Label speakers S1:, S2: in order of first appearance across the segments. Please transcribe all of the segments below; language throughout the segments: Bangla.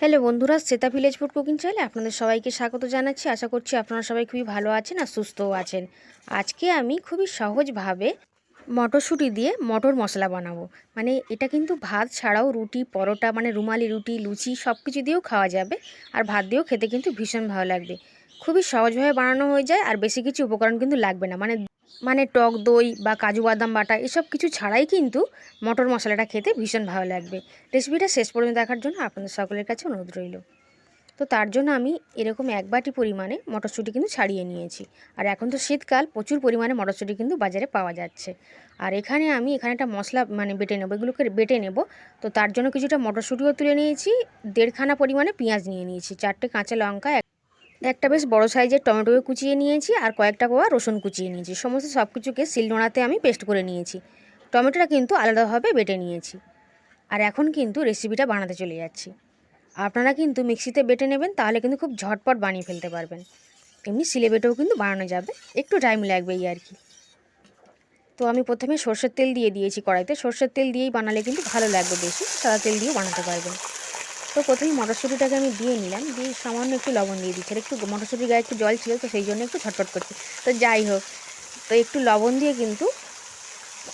S1: হ্যালো বন্ধুরা, শ্বেতা ভিলেজ ফুড কুকিং চ্যানেলে আপনাদের সবাইকে স্বাগত জানাচ্ছি। আশা করছি আপনারা সবাই খুবই ভালো আছেন আর সুস্থও আছেন। আজকে আমি খুবই সহজভাবে মটরশুঁটি দিয়ে মটর মশলা বানাবো। মানে এটা কিন্তু ভাত ছাড়াও রুটি, পরোটা মানে রুমালি রুটি, লুচি সব কিছু দিয়েও খাওয়া যাবে। আর ভাত দিয়েও খেতে কিন্তু ভীষণ ভালো লাগবে। খুবই সহজভাবে বানানো হয়ে যায় আর বেশি কিছু উপকরণ কিন্তু লাগবে না। মানে মানে টক দই বা কাজু বাদাম বাটা এসব কিছু ছাড়াই কিন্তু মটর মশলাটা খেতে ভীষণ ভালো লাগবে। রেসিপিটা শেষ পর্যন্ত দেখার জন্য আপনাদের সকলের কাছে অনুরোধ রইল। তো তার জন্য আমি এরকম এক বাটি পরিমাণে মটরশুঁটি কিন্তু ছাড়িয়ে নিয়েছি। আর এখন তো শীতকাল, প্রচুর পরিমাণে মটরশুঁটি কিন্তু বাজারে পাওয়া যাচ্ছে। আর এখানে আমি, এখানে একটা মশলা মানে বেটে নেব, এগুলোকে বেটে নেব। তো তার জন্য কিছুটা মটরশুঁটিও তুলে নিয়েছি, দেড়খানা পরিমাণে পেঁয়াজ নিয়ে নিয়েছি, চারটে কাঁচা লঙ্কা একটা বেশ বড় সাইজের টমেটোকে কুচিয়ে নিয়েছি আর কয়েকটা কোয়া রসুন কুচিয়ে নিয়েছি। সমস্ত সব কিছুকে শিলনোড়াতে আমি পেস্ট করে নিয়েছি। টমেটোটা কিন্তু আলাদাভাবে বেটে নিয়েছি। আর এখন কিন্তু রেসিপিটা বানাতে চলে যাচ্ছি। আপনারা কিন্তু মিক্সিতে বেটে নেবেন, তাহলে কিন্তু খুব ঝটপট বানিয়ে ফেলতে পারবেন। এমনি সিলে বেটেও কিন্তু বানানো যাবে, একটু টাইম লাগবে এই আর কি। তো আমি প্রথমে সর্ষের তেল দিয়ে দিয়েছি কড়াইতে। সর্ষের তেল দিয়েই বানালে কিন্তু ভালো লাগবে বেশি, সাদা তেল দিয়েও বানাতে পারবেন। তো প্রথমে মটরশুঁটিটাকে আমি দিয়ে নিলাম, দিয়ে সামান্য একটু লবণ দিয়ে দিচ্ছি। আর একটু মটরশুঁটির গায়ে একটু জল ছিল, তো সেই জন্য একটু ছটফট করছি। তো যাই হোক, তো একটু লবণ দিয়ে কিন্তু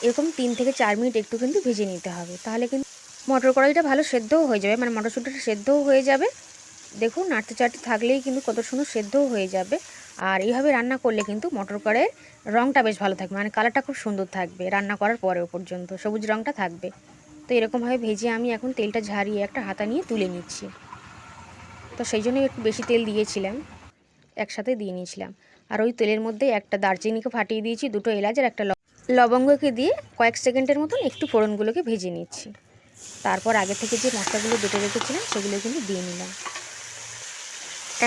S1: এরকম তিন থেকে চার মিনিট একটু কিন্তু ভেজে নিতে হবে। তাহলে কিন্তু মটর কড়াইটা ভালো সেদ্ধও হয়ে যাবে। মানে মটরশুঁটিটা সেদ্ধও হয়ে যাবে। দেখুন, নাড়তে চাড়তে থাকলেই কিন্তু কত সুন্দর সেদ্ধও হয়ে যাবে। আর এইভাবে রান্না করলে কিন্তু মটর কড়াইয়ের রঙটা বেশ ভালো থাকবে। মানে কালারটা খুব সুন্দর থাকবে রান্না করার পরেও পর্যন্ত। সবুজ রঙটা থাকবে। তো এরকমভাবে ভেজে আমি এখন তেলটা ঝারিয়ে একটা হাতা নিয়ে তুলে নিচ্ছি। তো সেই জন্য একটু বেশি তেল দিয়েছিলাম, একসাথে দিয়ে নিয়েছিলাম। আর ওই তেলের মধ্যে একটা দারচিনিকে ফাটিয়ে দিয়েছি, দুটো এলাচ আর একটা লবঙ্গকে দিয়ে কয়েক সেকেন্ডের মতন একটু ফোড়নগুলোকে ভেজে নিচ্ছি। তারপর আগে থেকে যে মশলাগুলো বেটে রেখেছিলাম, সেগুলো কিন্তু দিয়ে নিলাম।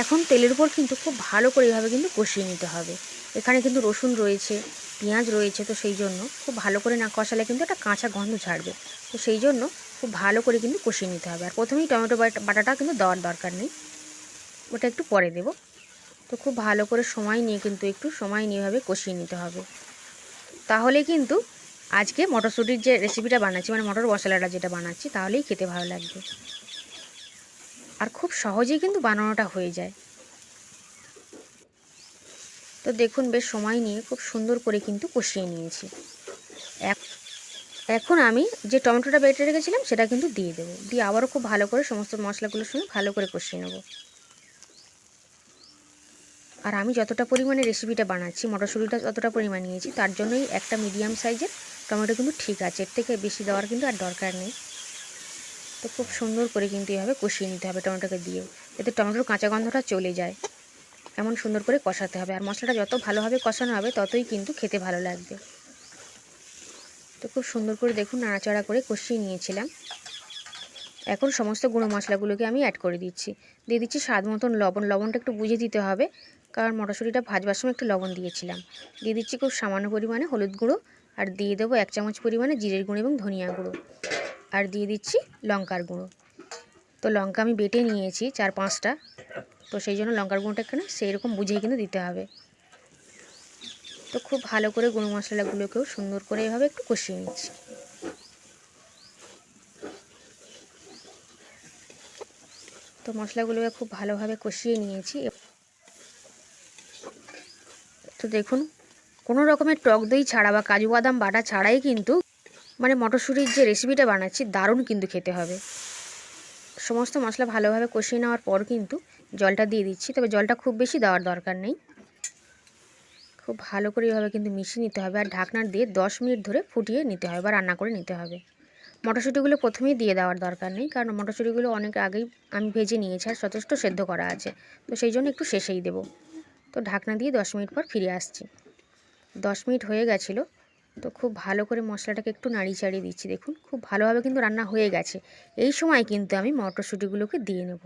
S1: এখন তেলের উপর কিন্তু খুব ভালো করে এভাবে কিন্তু কষিয়ে নিতে হবে। এখানে কিন্তু রসুন রয়েছে পেঁয়াজ রয়েছে, তো সেই জন্য খুব ভালো করে না কষালে কিন্তু একটা কাঁচা গন্ধ ছাড়বে। তো সেই জন্য খুব ভালো করে কিন্তু কষিয়ে নিতে হবে। আর প্রথমেই টমেটো বাটাটা কিন্তু দেওয়ার দরকার নেই। ওটা একটু পরে দেব। তো খুব ভালো করে সময় নিয়ে কিন্তু একটু সময় নিয়ে এভাবে কষিয়ে নিতে হবে। তাহলে কিন্তু আজকে মটরশুঁটির যে রেসিপিটা বানাচ্ছি মানে মটর মশলাটা যেটা বানাচ্ছি, তাহলেই খেতে ভালো লাগবে। আর খুব সহজেই কিন্তু বানানোটা হয়ে যায়। তো দেখুন বেশ সময় নিয়ে খুব সুন্দর করে কিন্তু কষিয়ে নিয়েছি। এক- এখন আমি যে টমেটোটা বেটে রেখেছিলাম সেটা কিন্তু দিয়ে দেবো। দিয়ে আবারও খুব ভালো করে সমস্ত মশলাগুলোর সঙ্গে ভালো করে কষিয়ে নেব। আর আমি যতটা পরিমাণে রেসিপিটা বানাচ্ছি, মটরশুঁটিটা যতটা পরিমাণ নিয়েছি, তার জন্যই একটা মিডিয়াম সাইজের টমেটো কিন্তু ঠিক আছে। এর থেকে বেশি দেওয়ার কিন্তু আর দরকার নেই। তো খুব সুন্দর করে কিন্তু এভাবে কষিয়ে নিতে হবে টমেটোকে দিয়েও এতে টমেটোর কাঁচা গন্ধটা চলে যায়। এমন সুন্দর করে কষাতে হবে। আর মশলাটা যত ভালোভাবে কষানো হবে, ততই কিন্তু খেতে ভালো লাগবে। তো খুব সুন্দর করে দেখুন, নাড়াচাড়া করে কষিয়ে নিয়েছিলাম। এখন সমস্ত গুঁড়ো মশলাগুলোকে আমি অ্যাড করে দিচ্ছি। দিয়ে দিচ্ছি স্বাদ মতন লবণ। লবণটা একটু বুঝে দিতে হবে, কারণ মটরশুঁটিটা ভাজবার সময় একটু লবণ দিয়েছিলাম। দিয়ে দিচ্ছি খুব সামান্য পরিমাণে হলুদ গুঁড়ো, আর দিয়ে দেবো এক চামচ পরিমাণে জিরের গুঁড়ো এবং ধনিয়া গুঁড়ো। আর দিয়ে দিচ্ছি লঙ্কার গুঁড়ো। তো লঙ্কা আমি বেটে নিয়েছি চার পাঁচটা। তো সেই জন্য লঙ্কার গুঁড়োটা এখানে সেই রকম বুঝিয়ে কিন্তু দিতে হবে। তো খুব ভালো করে গুঁড়ো মশলাগুলোকেও সুন্দর করে এভাবে একটু কষিয়ে নিচ্ছি। তো মশলাগুলোকে খুব ভালোভাবে কষিয়ে নিয়েছি। তো দেখুন, কোনো রকমের টক দই ছাড়া বা কাজু বাদাম বাটা ছাড়াই কিন্তু মানে মটরশুঁটির যে রেসিপিটা বানাচ্ছি, দারুণ কিন্তু খেতে হবে। সমস্ত মশলা ভালোভাবে কষিয়ে নেওয়ার পর কিন্তু জলটা দিয়ে দিচ্ছি, তবে জলটা খুব বেশি দেওয়ার দরকার নেই। খুব ভালো করে এভাবে কিন্তু মিশিয়ে নিতে হবে, আর ঢাকনা দিয়ে দশ মিনিট ধরে ফুটিয়ে নিতে হবে বা রান্না করে নিতে হবে। মটরশুঁটিগুলো প্রথমেই দিয়ে দেওয়ার দরকার নেই, কারণ মটরশুঁটিগুলো অনেক আগেই আমি ভেজে নিয়েছি আর যথেষ্ট সেদ্ধ করা আছে। তো সেই জন্য একটু শেষেই দেবো। তো ঢাকনা দিয়ে দশ মিনিট পর ফিরে আসছি। দশ মিনিট হয়ে গেছিল, তো খুব ভালো করে মশলাটাকে একটু নাড়িয়ে চাড়িয়ে দিচ্ছি, দেখুন। খুব ভালোভাবে কিন্তু রান্না হয়ে গেছে। এই সময় কিন্তু আমি মটরশুঁটিগুলোকে দিয়ে নেব।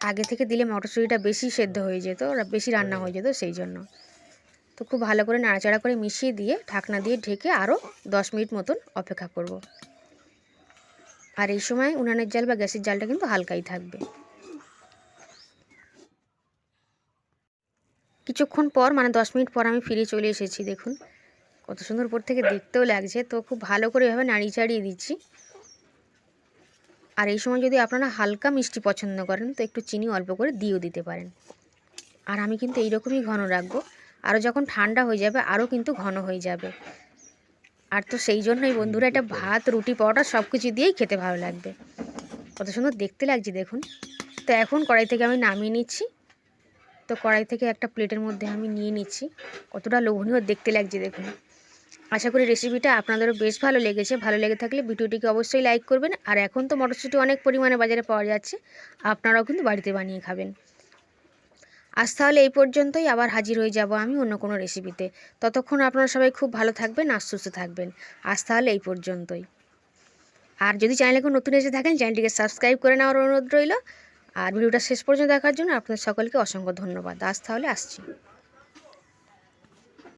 S1: আগে থেকে দিলে মটরশুঁটিটা বেশি সেদ্ধ হয়ে যেত বেশি রান্না হয়ে যেত সেই জন্য। তো খুব ভালো করে নাড়াচাড়া করে মিশিয়ে দিয়ে ঢাকনা দিয়ে ঢেকে আরও দশ মিনিট মতন অপেক্ষা করব। আর এই সময় উনানের জাল বা গ্যাসের জালটা কিন্তু হালকাই থাকবে। কিছুক্ষণ পর মানে দশ মিনিট পর আমি ফিরে চলে এসেছি দেখুন। কত সুন্দর উপর থেকে দেখতেও লাগছে তো খুব ভালো করে এভাবে নাড়িয়ে চাড়িয়ে দিচ্ছি। আর এই সময় যদি আপনারা হালকা মিষ্টি পছন্দ করেন, তো একটু চিনি অল্প করে দিয়েও দিতে পারেন। আর আমি কিন্তু এইরকমই ঘন রাখব। আরও যখন ঠান্ডা হয়ে যাবে, আরও কিন্তু ঘন হয়ে যাবে। আর তো সেই জন্যই বন্ধুরা, এটা ভাত, রুটি, পরোটা সব কিছু দিয়েই খেতে ভালো লাগবে। কত সুন্দর দেখতে লাগছে দেখুন। তো এখন কড়াই থেকে আমি নামিয়ে নিচ্ছি। তো কড়াই থেকে একটা প্লেটের মধ্যে আমি নিয়ে নিচ্ছি। কতটা লোভনীয় দেখতে লাগছে দেখুন। আশা করি রেসিপিটা আপনাদেরও বেশ ভালো লেগেছে। ভালো লেগে থাকলে ভিডিওটিকে অবশ্যই লাইক করবেন। আর এখন তো মটরশুঁটি অনেক পরিমাণে বাজারে পাওয়া যাচ্ছে। আপনারাও কিন্তু বাড়িতে বানিয়ে খাবেন। আজ তাহলে এই পর্যন্তই। আবার হাজির হয়ে যাব আমি অন্য কোনো রেসিপিতে ততক্ষণ আপনারা সবাই খুব ভালো থাকবেন আর সুস্থ থাকবেন। আজ তাহলে এই পর্যন্তই। আর যদি চ্যানেলে কোনো নতুন এসে থাকেন চ্যানেলটিকে সাবস্ক্রাইব করে নেওয়ার অনুরোধ রইল। আর ভিডিওটা শেষ পর্যন্ত দেখার জন্য আপনাদের সকলকে অসংখ্য ধন্যবাদ। আজ তাহলে আসছি।